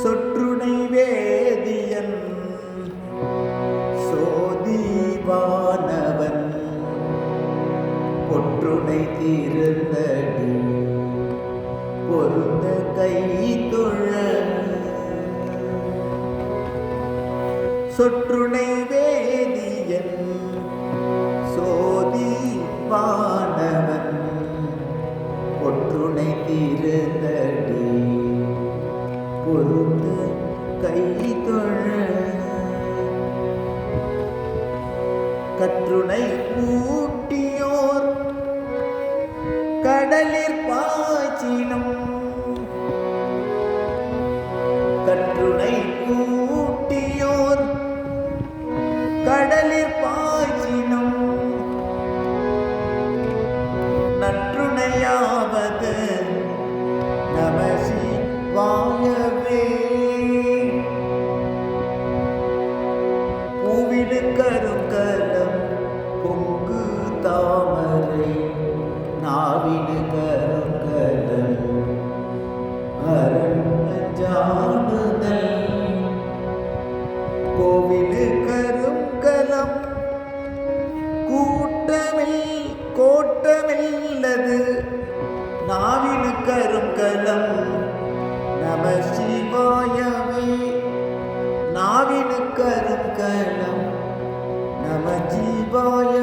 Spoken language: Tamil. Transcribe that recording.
சொற்றுடை வேதியன் சோதிவானவன் பொற்றுடை தீர்ந்தடி பொருந்த கை தொழ சொற்றுணை வே ஒற்றுணை தீர்ந்தடி பொருந்த கை தொழ. கற்றுணை கூட்டியோர் கடலில் பாய்ச்சினும். கற்றுணை கூ கோவிலு கருங்கலம் கூட்டமில் கோட்டமில்லது. நாவினு கருங்கலம் நம சிவாயவே. நாவினு கருங்கலம் நம ஜீவாய